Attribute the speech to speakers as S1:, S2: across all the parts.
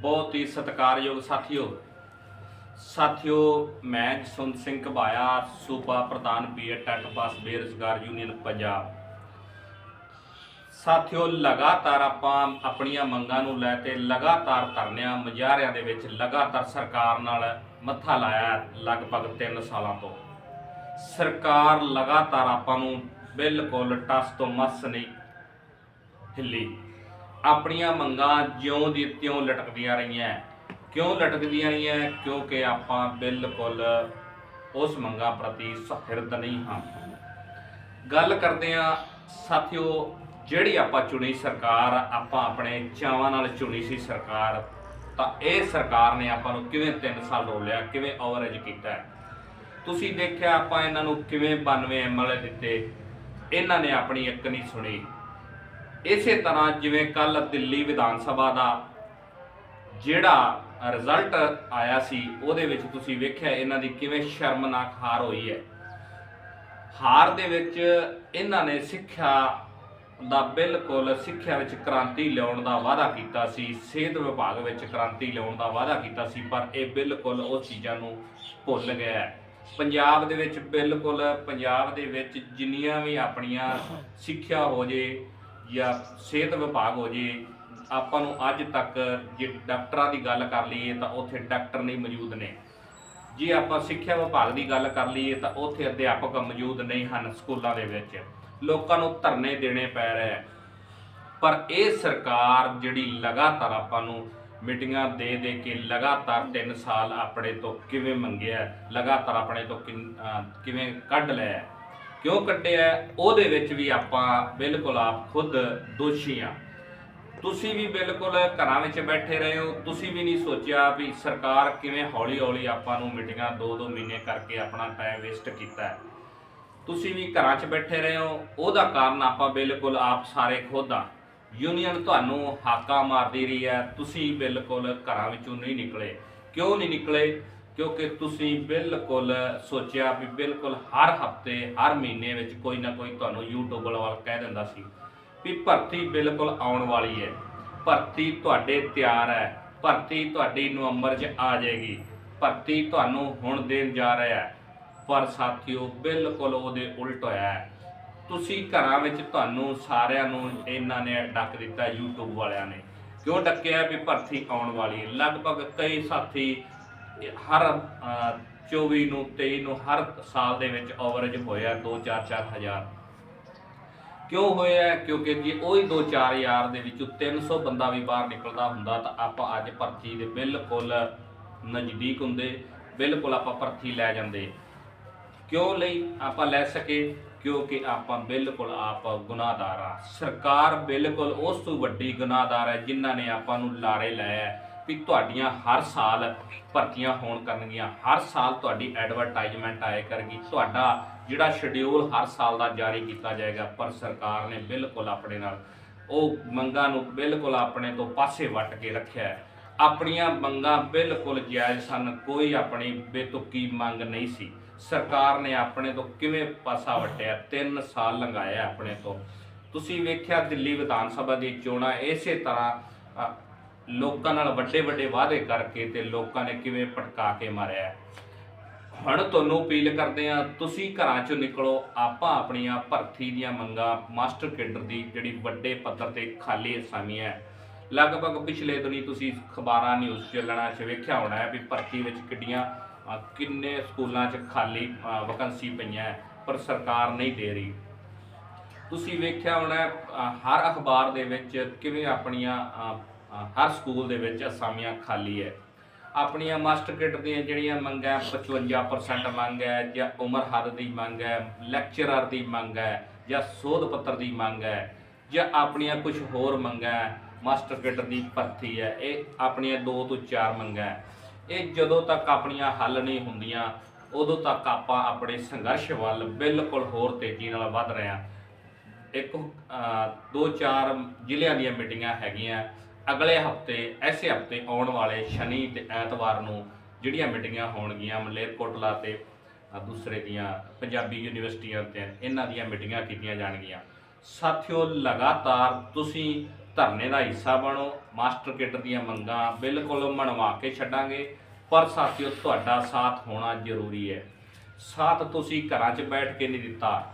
S1: ਬਹੁਤ ਹੀ ਸਤਿਕਾਰਯੋਗ ਸਾਥੀਓ। ਸਾਥੀਓ, ਮੈਂ ਜਸਵੰਤ ਸਿੰਘ ਘਬਾਇਆ ਸੂਬਾ ਪ੍ਰਧਾਨ ਬੀਐਡ ਟੱਟ ਪਾਸ ਬੇਰੁਜ਼ਗਾਰ ਯੂਨੀਅਨ ਪੰਜਾਬ। ਸਾਥੀਓ, ਲਗਾਤਾਰ ਆਪਾਂ ਆਪਣੀਆਂ ਮੰਗਾਂ ਨੂੰ ਲੈ ਕੇ ਲਗਾਤਾਰ ਧਰਨਿਆਂ ਮੁਜ਼ਾਹਰਿਆਂ ਦੇ ਵਿੱਚ ਲਗਾਤਾਰ ਸਰਕਾਰ ਨਾਲ ਮੱਥਾ ਲਾਇਆ ਲਗਭਗ 3 ਸਾਲਾਂ ਤੋਂ। ਸਰਕਾਰ ਲਗਾਤਾਰ ਆਪਾਂ ਨੂੰ ਬਿਲਕੁਲ ਟਸ ਤੋਂ ਮਸ ਨਹੀਂ ਹਿੱਲੀ। ਆਪਣੀਆਂ ਮੰਗਾਂ ਜਿਉਂ ਦੀ ਤਿਉਂ ਲਟਕਦੀਆਂ ਰਹੀਆਂ ਕਿਉਂ ਲਟਕਦੀਆਂ ਰਹੀਆਂ ਕਿਉਂਕਿ ਆਪਾਂ ਬਿਲਕੁਲ ਉਸ ਮੰਗਾਂ ਪ੍ਰਤੀ ਸਹਿਰਦ ਨਹੀਂ ਹਾਂ। ਗੱਲ ਕਰਦੇ ਆ ਸਾਥੀਓ, ਜਿਹੜੀ ਆਪਾਂ ਚੁਣੀ ਸਰਕਾਰ, ਆਪਾਂ ਆਪਣੇ ਚਾਵਾਂ ਨਾਲ ਚੁਣੀ ਸੀ ਸਰਕਾਰ, ਤਾਂ ਇਹ ਸਰਕਾਰ ਨੇ ਆਪਾਂ ਨੂੰ ਕਿਵੇਂ 3 ਸਾਲ ਰੋਲਿਆ, ਕਿਵੇਂ ਓਵਰੇਜ ਕੀਤਾ ਤੁਸੀਂ ਦੇਖਿਆ ਆਪਾਂ ਇਹਨਾਂ ਨੂੰ ਕਿਵੇਂ 92 ਐਮਐਲਏ ਦਿੱਤੇ? ਇਹਨਾਂ ਨੇ ਆਪਣੀ ਇੱਕ ਨਹੀਂ ਸੁਣੀ। ਇਸੇ ਤਰ੍ਹਾਂ ਜਿਵੇਂ ਕੱਲ ਦਿੱਲੀ ਵਿਧਾਨ ਸਭਾ ਦਾ ਜਿਹੜਾ ਰਿਜ਼ਲਟ ਆਇਆ ਸੀ, ਉਹਦੇ ਵਿੱਚ ਤੁਸੀਂ ਵੇਖਿਆ ਇਹਨਾਂ ਦੀ ਕਿਵੇਂ ਸ਼ਰਮਨਾਕ ਹਾਰ ਹੋਈ ਹੈ। ਹਾਰ ਦੇ ਵਿੱਚ ਇਹਨਾਂ ਨੇ ਸਿੱਖਿਆ ਦਾ ਬਿਲਕੁਲ, ਸਿੱਖਿਆ ਵਿੱਚ ਕ੍ਰਾਂਤੀ ਲਿਆਉਣ ਦਾ ਵਾਅਦਾ ਕੀਤਾ ਸੀ, ਸਿਹਤ ਵਿਭਾਗ ਵਿੱਚ ਕ੍ਰਾਂਤੀ ਲਿਆਉਣ ਦਾ ਵਾਅਦਾ ਕੀਤਾ ਸੀ, ਪਰ ਇਹ ਬਿਲਕੁਲ ਉਹ ਚੀਜ਼ਾਂ ਨੂੰ ਭੁੱਲ ਗਿਆ ਹੈ। ਪੰਜਾਬ ਦੇ ਵਿੱਚ ਬਿਲਕੁਲ, ਪੰਜਾਬ ਦੇ ਵਿੱਚ ਜਿੰਨੀਆਂ ਵੀ ਆਪਣੀਆਂ ਸਿੱਖਿਆ ਹੋ ਜੇ ਜਾਂ ਸਿਹਤ ਵਿਭਾਗ ਹੋ ਜੇ, ਆਪਾਂ ਨੂੰ ਅੱਜ ਤੱਕ ਜੇ ਡਾਕਟਰਾਂ ਦੀ ਗੱਲ ਕਰ ਲਈਏ ਤਾਂ ਉੱਥੇ ਡਾਕਟਰ ਨਹੀਂ ਮੌਜੂਦ ਨੇ। ਜੇ ਆਪਾਂ ਸਿੱਖਿਆ ਵਿਭਾਗ ਦੀ ਗੱਲ ਕਰ ਲਈਏ ਤਾਂ ਉੱਥੇ ਅਧਿਆਪਕ ਮੌਜੂਦ ਨਹੀਂ ਹਨ ਸਕੂਲਾਂ ਦੇ ਵਿੱਚ। ਲੋਕਾਂ ਨੂੰ ਧਰਨੇ ਦੇਣੇ ਪੈ ਰਹੇ ਪਰ ਇਹ ਸਰਕਾਰ ਜਿਹੜੀ ਲਗਾਤਾਰ ਆਪਾਂ ਨੂੰ ਮੀਟਿੰਗਾਂ ਦੇ ਦੇ ਕੇ ਲਗਾਤਾਰ 3 ਸਾਲ ਆਪਣੇ ਤੋਂ ਕਿਵੇਂ ਮੰਗਿਆ, ਲਗਾਤਾਰ ਆਪਣੇ ਤੋਂ ਕਿਵੇਂ ਕੱਢ ਲਿਆ। ਕਿਉਂ ਕੱਢਿਆ? ਉਹਦੇ ਵਿੱਚ ਵੀ ਆਪਾਂ ਬਿਲਕੁਲ ਆਪ ਖੁਦ ਦੋਸ਼ੀ ਆ। ਤੁਸੀਂ ਵੀ ਬਿਲਕੁਲ ਘਰਾਂ ਵਿੱਚ ਬੈਠੇ ਰਹੇ ਹੋ। ਤੁਸੀਂ ਵੀ ਨਹੀਂ ਸੋਚਿਆ ਵੀ ਸਰਕਾਰ ਕਿਵੇਂ ਹੌਲੀ-ਹੌਲੀ ਆਪਾਂ ਨੂੰ ਮੀਟਿੰਗਾਂ 2-2 ਮਹੀਨੇ ਕਰਕੇ ਆਪਣਾ ਟਾਈਮ ਵੇਸਟ ਕੀਤਾ ਹੈ। ਤੁਸੀਂ ਵੀ ਘਰਾਂ 'ਚ ਬੈਠੇ ਰਹੇ ਹੋ। ਉਹਦਾ ਕਾਰਨ ਆਪਾਂ ਬਿਲਕੁਲ ਆਪ ਸਾਰੇ ਖੁਦ ਆ। ਯੂਨੀਅਨ ਤੁਹਾਨੂੰ ਹਾਕਾ ਮਾਰਦੀ ਰਹੀ ਹੈ। ਤੁਸੀਂ ਬਿਲਕੁਲ ਘਰਾਂ ਵਿੱਚੋਂ ਨਹੀਂ ਨਿਕਲੇ। ਕਿਉਂ ਨਹੀਂ ਨਿਕਲੇ? ਕਿਉਂਕਿ ਤੁਸੀਂ ਬਿਲਕੁਲ ਸੋਚਿਆ ਵੀ ਬਿਲਕੁਲ ਹਰ ਹਫ਼ਤੇ, ਹਰ ਮਹੀਨੇ ਵਿੱਚ ਕੋਈ ਨਾ ਕੋਈ ਤੁਹਾਨੂੰ YouTube ਵਾਲਾ ਕਹਿ ਦਿੰਦਾ ਸੀ ਵੀ ਭਰਤੀ ਬਿਲਕੁਲ ਆਉਣ ਵਾਲੀ ਹੈ। ਭਰਤੀ ਤੁਹਾਡੇ ਤਿਆਰ ਹੈ। ਭਰਤੀ ਤੁਹਾਡੀ ਨਵੰਬਰ 'ਚ ਆ ਜਾਏਗੀ। ਭਰਤੀ ਤੁਹਾਨੂੰ ਹੁਣ ਦੇਣ ਜਾ ਰਿਹਾ ਹੈ। ਪਰ ਸਾਥੀਓ, ਬਿਲਕੁਲ ਉਹਦੇ ਉਲਟ ਹੋਇਆ ਹੈ। ਤੁਸੀਂ ਘਰਾਂ ਵਿੱਚ ਤੁਹਾਨੂੰ ਸਾਰਿਆਂ ਨੂੰ ਇਹਨਾਂ ਨੇ ਡੱਕ ਦਿੱਤਾ YouTube ਵਾਲਿਆਂ ਨੇ। ਕਿਉਂ ਡੱਕਿਆ ਵੀ ਭਰਤੀ ਆਉਣ ਵਾਲੀ ਹੈ? ਲਗਭਗ ਕਈ ਸਾਥੀ ਹਰ ਅਹ, 24 ਨੂੰ 23 ਨੂੰ ਹਰ ਸਾਲ ਦੇ ਵਿੱਚ ਓਵਰੇਜ ਹੋਇਆ 2-4 4 ਹਜ਼ਾਰ। ਕਿਉਂ ਹੋਇਆ? ਕਿਉਂਕਿ ਜੇ ਉਹੀ 2-4 ਹਜ਼ਾਰ ਦੇ ਵਿੱਚੋਂ 300 ਬੰਦਾ ਵੀ ਬਾਹਰ ਨਿਕਲਦਾ ਹੁੰਦਾ ਤਾਂ ਆਪਾਂ ਅੱਜ ਭਰਤੀ ਦੇ ਬਿਲਕੁਲ ਨਜ਼ਦੀਕ ਹੁੰਦੇ ਬਿਲਕੁਲ ਆਪਾਂ ਭਰਤੀ ਲੈ ਜਾਂਦੇ। ਕਿਉਂ ਲਈ ਆਪਾਂ ਲੈ ਸਕੇ? ਕਿਉਂਕਿ ਆਪਾਂ ਬਿਲਕੁਲ ਆਪ ਗੁਨਾਹਦਾਰ ਆ। ਸਰਕਾਰ ਬਿਲਕੁਲ ਉਸ ਤੋਂ ਵੱਡੀ ਗੁਨਾਹਦਾਰ ਹੈ ਜਿਨ੍ਹਾਂ ਨੇ ਆਪਾਂ ਨੂੰ ਲਾਰੇ ਲਾਇਆ। ਵੀ ਤੁਹਾਡੀਆਂ ਹਰ ਸਾਲ ਭਰਤੀਆਂ ਹੋਣ ਕਰਨਗੀਆਂ। ਹਰ ਸਾਲ ਤੁਹਾਡੀ ਐਡਵਰਟਾਈਜ਼ਮੈਂਟ ਆਏ ਕਰਗੀ। ਤੁਹਾਡਾ ਜਿਹੜਾ ਸ਼ਡਿਊਲ ਹਰ ਸਾਲ ਦਾ ਜਾਰੀ ਕੀਤਾ ਜਾਏਗਾ ਪਰ ਸਰਕਾਰ ਨੇ ਬਿਲਕੁਲ ਆਪਣੇ ਨਾਲ ਉਹ ਮੰਗਾਂ ਨੂੰ ਬਿਲਕੁਲ ਆਪਣੇ ਤੋਂ ਪਾਸੇ ਵੱਟ ਕੇ ਰੱਖਿਆ ਹੈ। ਆਪਣੀਆਂ ਮੰਗਾਂ ਬਿਲਕੁਲ ਜਾਇਜ਼ ਸਨ। ਕੋਈ ਆਪਣੀ ਬੇਤੁਕੀ ਮੰਗ ਨਹੀਂ ਸੀ। ਸਰਕਾਰ ਨੇ ਆਪਣੇ ਤੋਂ ਕਿਵੇਂ ਪਾਸਾ ਵਟਿਆ? 3 ਸਾਲ ਲੰਘਾਇਆ ਆਪਣੇ ਤੋਂ। ਤੁਸੀਂ ਵੇਖਿਆ ਦਿੱਲੀ ਵਿਧਾਨ ਸਭਾ ਦੀ ਚੋਣਾਂ ਇਸੇ ਤਰ੍ਹਾਂ ਲੋਕਾਂ ਨਾਲ ਵੱਡੇ ਵੱਡੇ ਵਾਅਦੇ ਕਰਕੇ ਤੇ ਲੋਕਾਂ ਨੇ ਕਿਵੇਂ ਭਟਕਾ ਕੇ ਮਾਰਿਆ ਹੁਣ ਤੁਹਾਨੂੰ ਅਪੀਲ ਕਰਦੇ ਆ ਤੁਸੀਂ ਘਰਾਂ ਚੋਂ ਨਿਕਲੋ ਆਪਾਂ ਆਪਣੀਆਂ ਭਰਤੀ ਦੀਆਂ ਮੰਗਾਂ ਮਾਸਟਰ ਕੇਡਰ ਦੀ ਜਿਹੜੀ ਵੱਡੇ ਪੱਧਰ ਤੇ ਖਾਲੀ ਅਸਾਮੀਆਂ ਹੈ। ਲਗਭਗ ਪਿਛਲੇ ਦਿਨੀ ਤੁਸੀਂ ਅਖਬਾਰਾਂ ਨਿਊਜ਼ ਚੱਲਣਾ ਚ ਵੇਖਿਆ ਹੋਣਾ ਹੈ ਵੀ ਭਰਤੀ ਵਿੱਚ ਕਿੱਡੀਆਂ ਕਿੰਨੇ ਸਕੂਲਾਂ 'ਚ ਖਾਲੀ ਵੈਕੰਸੀ ਪਈਆਂ ਹੈ, ਪਰ ਸਰਕਾਰ ਨਹੀਂ ਦੇ ਰਹੀ। ਤੁਸੀਂ ਵੇਖਿਆ ਹੋਣਾ ਹਰ ਅਖਬਾਰ ਦੇ ਵਿੱਚ ਕਿਵੇਂ ਆਪਣੀਆਂ ਹਰ ਸਕੂਲ ਦੇ ਵਿੱਚ ਅਸਾਮੀਆਂ ਖਾਲੀ ਹੈ। ਆਪਣੀਆਂ ਮਾਸਟਰ ਕਿਟ ਦੀਆਂ ਜਿਹੜੀਆਂ ਮੰਗਾਂ 55% ਮੰਗ ਹੈ, ਜਾਂ ਉਮਰ ਹੱਦ ਦੀ ਮੰਗ ਹੈ ਲੈਕਚਰਰ ਦੀ ਮੰਗ ਹੈ, ਜਾਂ ਸੋਧ ਪੱਤਰ ਦੀ ਮੰਗ ਹੈ, ਜਾਂ ਆਪਣੀਆਂ ਕੁਝ ਹੋਰ ਮੰਗਾਂ ਮਾਸਟਰ ਕਿੱਟ ਦੀ ਭਰਤੀ ਹੈ, ਇਹ ਆਪਣੀਆਂ ਦੋ ਤੋਂ ਚਾਰ ਮੰਗਾਂ ਇਹ ਜਦੋਂ ਤੱਕ ਆਪਣੀਆਂ ਹੱਲ ਨਹੀਂ ਹੁੰਦੀਆਂ, ਉਦੋਂ ਤੱਕ ਆਪਾਂ ਆਪਣੇ ਸੰਘਰਸ਼ ਵੱਲ ਬਿਲਕੁਲ ਹੋਰ ਤੇਜ਼ੀ ਨਾਲ ਵੱਧ ਰਹੇ ਹਾਂ। ਇੱਕ ਦੋ ਚਾਰ ਜ਼ਿਲ੍ਹਿਆਂ ਦੀਆਂ ਮੀਟਿੰਗਾਂ ਹੈਗੀਆਂ ਅਗਲੇ ਹਫ਼ਤੇ, ਐਸੇ ਹਫ਼ਤੇ ਆਉਣ ਵਾਲੇ ਸ਼ਨੀ ਤੇ ਐਤਵਾਰ ਨੂੰ ਜਿਹੜੀਆਂ ਮੀਟਿੰਗਾਂ ਹੋਣਗੀਆਂ ਮਲੇਰਕੋਟਲਾ ਤੇ ਦੂਸਰੇ ਦੀਆਂ ਪੰਜਾਬੀ ਯੂਨੀਵਰਸਿਟੀਆਂ ਤੇ, ਇਹਨਾਂ ਦੀਆਂ ਮੀਟਿੰਗਾਂ ਕੀਤੀਆਂ ਜਾਣਗੀਆਂ। ਸਾਥੀਓ, ਲਗਾਤਾਰ ਤੁਸੀਂ ਧਰਨੇ ਦਾ ਹਿੱਸਾ ਬਣੋ, ਮਾਸਟਰ ਕਿੱਟ ਦੀਆਂ ਮੰਗਾਂ ਬਿਲਕੁਲ ਮਨਵਾ ਕੇ ਛੱਡਾਂਗੇ, ਪਰ ਸਾਥੀਓ, ਤੁਹਾਡਾ ਸਾਥ ਹੋਣਾ ਜ਼ਰੂਰੀ ਹੈ। ਸਾਥ ਤੁਸੀਂ ਘਰਾਂ 'ਚ ਬੈਠ ਕੇ ਨਹੀਂ ਦਿੱਤਾ।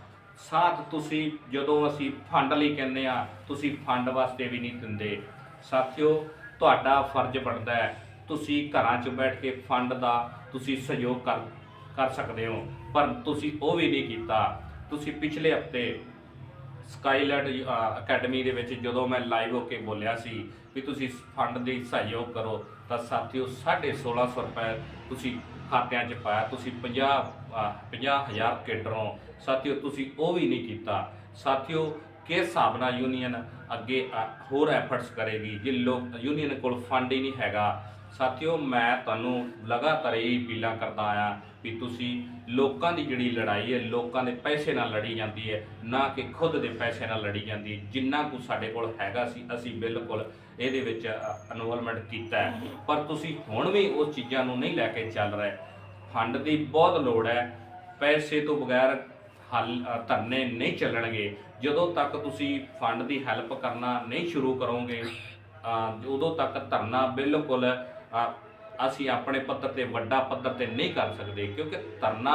S1: ਸਾਥ ਤੁਸੀਂ ਜਦੋਂ ਅਸੀਂ ਫੰਡ ਲਈ ਕਹਿੰਦੇ ਆ ਤੁਸੀਂ ਫੰਡ ਵਾਸਤੇ ਵੀ ਨਹੀਂ ਦਿੰਦੇ। ਸਾਥੀਓ, ਤੁਹਾਡਾ ਫਰਜ਼ ਬਣਦਾ ਹੈ। ਤੁਸੀਂ ਘਰਾਂ 'ਚ ਬੈਠ ਕੇ ਫੰਡ ਦਾ ਤੁਸੀਂ ਸਹਿਯੋਗ ਕਰ ਕਰ ਸਕਦੇ ਹੋ, ਪਰ ਤੁਸੀਂ ਉਹ ਵੀ ਨਹੀਂ ਕੀਤਾ। ਤੁਸੀਂ ਪਿਛਲੇ ਹਫ਼ਤੇ ਸਕਾਈਲੈਟ ਅਕੈਡਮੀ ਦੇ ਵਿੱਚ ਜਦੋਂ ਮੈਂ ਲਾਈਵ ਹੋ ਕੇ ਬੋਲਿਆ ਸੀ ਵੀ ਤੁਸੀਂ ਫੰਡ ਦੇ ਸਹਿਯੋਗ ਕਰੋ, ਤਾਂ ਸਾਥੀਓ 1650 ਰੁਪਏ ਤੁਸੀਂ ਖਾਤਿਆਂ 'ਚ ਪਾਇਆ। ਤੁਸੀਂ 50 50000 ਕੇਡਰੋਂ, ਸਾਥੀਓ ਤੁਸੀਂ ਉਹ ਵੀ ਨਹੀਂ ਕੀਤਾ। ਸਾਥੀਓ ਕਿਸ ਹਿਸਾਬ ਨਾਲ ਯੂਨੀਅਨ ਅੱਗੇ ਹੋਰ ਐਫਰਟਸ ਕਰੇਗੀ, ਜੇ ਲੋਕ ਯੂਨੀਅਨ ਕੋਲ ਫੰਡ ਹੀ ਨਹੀਂ ਹੈਗਾ। ਸਾਥੀਓ, ਮੈਂ ਤੁਹਾਨੂੰ ਲਗਾਤਾਰ ਇਹ ਅਪੀਲਾਂ ਕਰਦਾ ਆਇਆ ਵੀ ਤੁਸੀਂ ਲੋਕਾਂ ਦੀ ਜਿਹੜੀ ਲੜਾਈ ਹੈ, ਲੋਕਾਂ ਦੇ ਪੈਸੇ ਨਾਲ ਲੜੀ ਜਾਂਦੀ ਹੈ, ਨਾ ਕਿ ਖੁਦ ਦੇ ਪੈਸੇ ਨਾਲ ਲੜੀ ਜਾਂਦੀ ਜਿੰਨਾ ਕੁ ਸਾਡੇ ਕੋਲ ਹੈਗਾ ਸੀ, ਅਸੀਂ ਬਿਲਕੁਲ ਇਹਦੇ ਵਿੱਚ ਇਨਵੋਲਵਮੈਂਟ ਕੀਤਾ ਪਰ ਤੁਸੀਂ ਹੁਣ ਵੀ ਉਸ ਚੀਜ਼ਾਂ ਨੂੰ ਨਹੀਂ ਲੈ ਕੇ ਚੱਲ ਰਹੇ। ਫੰਡ ਦੀ ਬਹੁਤ ਲੋੜ ਹੈ। ਪੈਸੇ ਤੋਂ ਬਗੈਰ ਹੱਲ ਧਰਨੇ ਨਹੀਂ ਚੱਲਣਗੇ। ਜਦੋਂ ਤੱਕ ਤੁਸੀਂ ਫੰਡ ਦੀ ਹੈਲਪ ਕਰਨਾ ਨਹੀਂ ਸ਼ੁਰੂ ਕਰੋਗੇ ਉਦੋਂ ਤੱਕ ਧਰਨਾ ਬਿਲਕੁਲ ਅਸੀਂ ਆਪਣੇ ਪੱਧਰ ਤੇ, ਵੱਡਾ ਪੱਧਰ ਤੇ ਨਹੀਂ ਕਰ ਸਕਦੇ। ਕਿਉਂਕਿ ਧਰਨਾ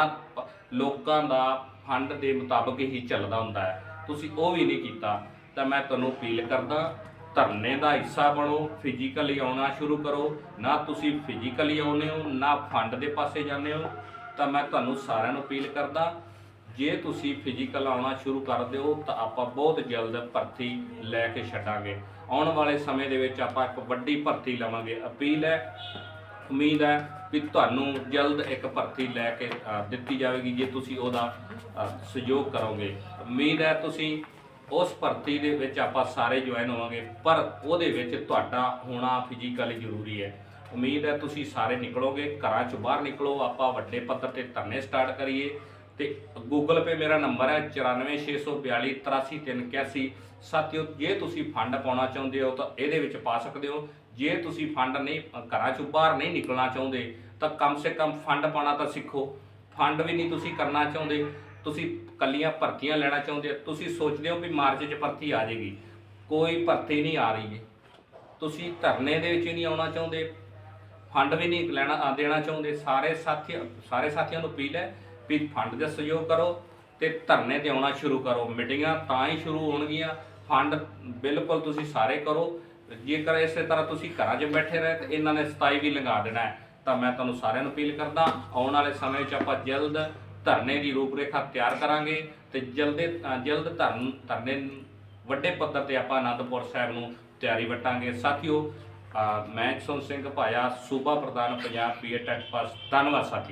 S1: ਲੋਕਾਂ ਦਾ ਫੰਡ ਦੇ ਮੁਤਾਬਕ ਹੀ ਚੱਲਦਾ ਹੁੰਦਾ ਹੈ। ਤੁਸੀਂ ਉਹ ਵੀ ਨਹੀਂ ਕੀਤਾ, ਤਾਂ ਮੈਂ ਤੁਹਾਨੂੰ ਅਪੀਲ ਕਰਦਾ, ਧਰਨੇ ਦਾ ਹਿੱਸਾ ਬਣੋ ਫਿਜ਼ੀਕਲੀ ਆਉਣਾ ਸ਼ੁਰੂ ਕਰੋ। ਨਾ ਤੁਸੀਂ ਫਿਜ਼ੀਕਲੀ ਆਉਂਦੇ ਹੋ, ਨਾ ਫੰਡ ਦੇ ਪਾਸੇ ਜਾਂਦੇ ਹੋ। ਤਾਂ ਮੈਂ ਤੁਹਾਨੂੰ ਸਾਰਿਆਂ ਨੂੰ ਅਪੀਲ ਕਰਦਾ ਜੇ ਤੁਸੀਂ ਫਿਜ਼ੀਕਲ ਆਉਣਾ ਸ਼ੁਰੂ ਕਰ ਦਿਓ, ਤਾਂ ਆਪਾਂ ਬਹੁਤ ਜਲਦ ਭਰਤੀ ਲੈ ਕੇ ਛੱਡਾਂਗੇ। ਆਉਣ ਵਾਲੇ ਸਮੇਂ ਦੇ ਵਿੱਚ ਆਪਾਂ ਇੱਕ ਵੱਡੀ ਭਰਤੀ ਲਵਾਂਗੇ। ਅਪੀਲ ਹੈ, ਉਮੀਦ ਹੈ ਵੀ ਤੁਹਾਨੂੰ ਜਲਦ ਇੱਕ ਭਰਤੀ ਲੈ ਕੇ ਦਿੱਤੀ ਜਾਵੇਗੀ, ਜੇ ਤੁਸੀਂ ਉਹਦਾ ਸਹਿਯੋਗ ਕਰੋਗੇ। ਉਮੀਦ ਹੈ ਤੁਸੀਂ ਉਸ ਭਰਤੀ ਦੇ ਵਿੱਚ ਆਪਾਂ ਸਾਰੇ ਜੁਆਇਨ ਹੋਵਾਂਗੇ, ਪਰ ਉਹਦੇ ਵਿੱਚ ਤੁਹਾਡਾ ਹੋਣਾ ਫਿਜ਼ੀਕਲੀ ਜ਼ਰੂਰੀ ਹੈ। ਉਮੀਦ ਹੈ ਤੁਸੀਂ ਸਾਰੇ ਨਿਕਲੋਗੇ, ਘਰਾਂ ਚੋਂ ਬਾਹਰ ਨਿਕਲੋ, ਆਪਾਂ ਵੱਡੇ ਪੱਧਰ ਤੇ ਧਰਨੇ ਸਟਾਰਟ ਕਰੀਏ। ਤੇ ਗੂਗਲ ਪੇ ਮੇਰਾ ਨੰਬਰ ਹੈ 9464283381 ਸਾਥੀਓ, ਜੇ ਤੁਸੀਂ ਫੰਡ ਪਾਉਣਾ ਚਾਹੁੰਦੇ ਹੋ ਤਾਂ ਇਹਦੇ ਵਿੱਚ ਪਾ ਸਕਦੇ ਹੋ। ਜੇ ਤੁਸੀਂ ਫੰਡ ਨਹੀਂ, ਘਰਾਂ ਚੋਂ ਬਾਹਰ ਨਹੀਂ ਨਿਕਲਣਾ ਚਾਹੁੰਦੇ, ਤਾਂ ਕਮ ਸੇ ਕਮ ਫੰਡ ਪਾਉਣਾ ਤਾਂ ਸਿੱਖੋ। ਫੰਡ ਵੀ ਨਹੀਂ ਤੁਸੀਂ ਕਰਨਾ ਚਾਹੁੰਦੇ। ਤੁਸੀਂ ਕੱਲੀਆਂ ਭਰਤੀਆਂ ਲੈਣਾ ਚਾਹੁੰਦੇ ਤੁਸੀਂ ਸੋਚਦੇ ਹੋ ਵੀ ਮਾਰਚ 'ਚ ਭਰਤੀ ਆ ਜਾਏਗੀ। ਕੋਈ ਭਰਤੀ ਨਹੀਂ ਆ ਰਹੀ। ਤੁਸੀਂ ਧਰਨੇ ਦੇ ਵਿੱਚ ਹੀ ਨਹੀਂ ਆਉਣਾ ਚਾਹੁੰਦੇ। ਫੰਡ ਵੀ ਨਹੀਂ ਲੈਣਾ, ਦੇਣਾ ਚਾਹੁੰਦੇ। ਸਾਰੇ ਸਾਥੀ, ਸਾਰੇ ਸਾਥੀਆਂ ਨੂੰ ਅਪੀਲ ਹੈ ਵੀ ਫੰਡ ਦੇ ਸਹਿਯੋਗ ਕਰੋ ਤੇ ਧਰਨੇ ਤੇ ਆਉਣਾ ਸ਼ੁਰੂ ਕਰੋ। ਮੀਟਿੰਗਾਂ ਤਾਂ ਹੀ ਸ਼ੁਰੂ ਹੋਣਗੀਆਂ। ਫੰਡ ਬਿਲਕੁਲ ਤੁਸੀਂ ਸਾਰੇ ਕਰੋ। ਜੇਕਰ ਇਸੇ ਤਰ੍ਹਾਂ ਤੁਸੀਂ ਘਰਾਂ 'ਚ ਬੈਠੇ ਰਹੇ ਤਾਂ ਇਹਨਾਂ ਨੇ 27 ਵੀ ਲੰਘਾ ਦੇਣਾ ਹੈ, ਤਾਂ ਮੈਂ ਤੁਹਾਨੂੰ ਸਾਰਿਆਂ ਨੂੰ ਅਪੀਲ ਕਰਦਾ, ਆਉਣ ਵਾਲੇ ਸਮੇਂ 'ਚ ਆਪਾਂ ਜਲਦ ਧਰਨੇ ਦੀ ਰੂਪਰੇਖਾ ਤਿਆਰ ਕਰਾਂਗੇ ਤੇ ਜਲਦੇ ਜਲਦ ਧਰਨ, ਧਰਨੇ ਵੱਡੇ ਪੱਧਰ ਤੇ ਆਪਾਂ ਆਨੰਦਪੁਰ ਸਾਹਿਬ ਨੂੰ ਤਿਆਰੀ ਵਟਾਂਗੇ। ਸਾਥੀਓ ਮੈਂ ਜਸਵੰਤ ਸਿੰਘ, ਭਾਇਆ ਸੂਬਾ ਪ੍ਰਧਾਨ ਪੰਜਾਬ ਪੀਏ ਟੈਕ ਪਾਸ ਧੰਨਵਾਦ ਸਾਥੀਓ।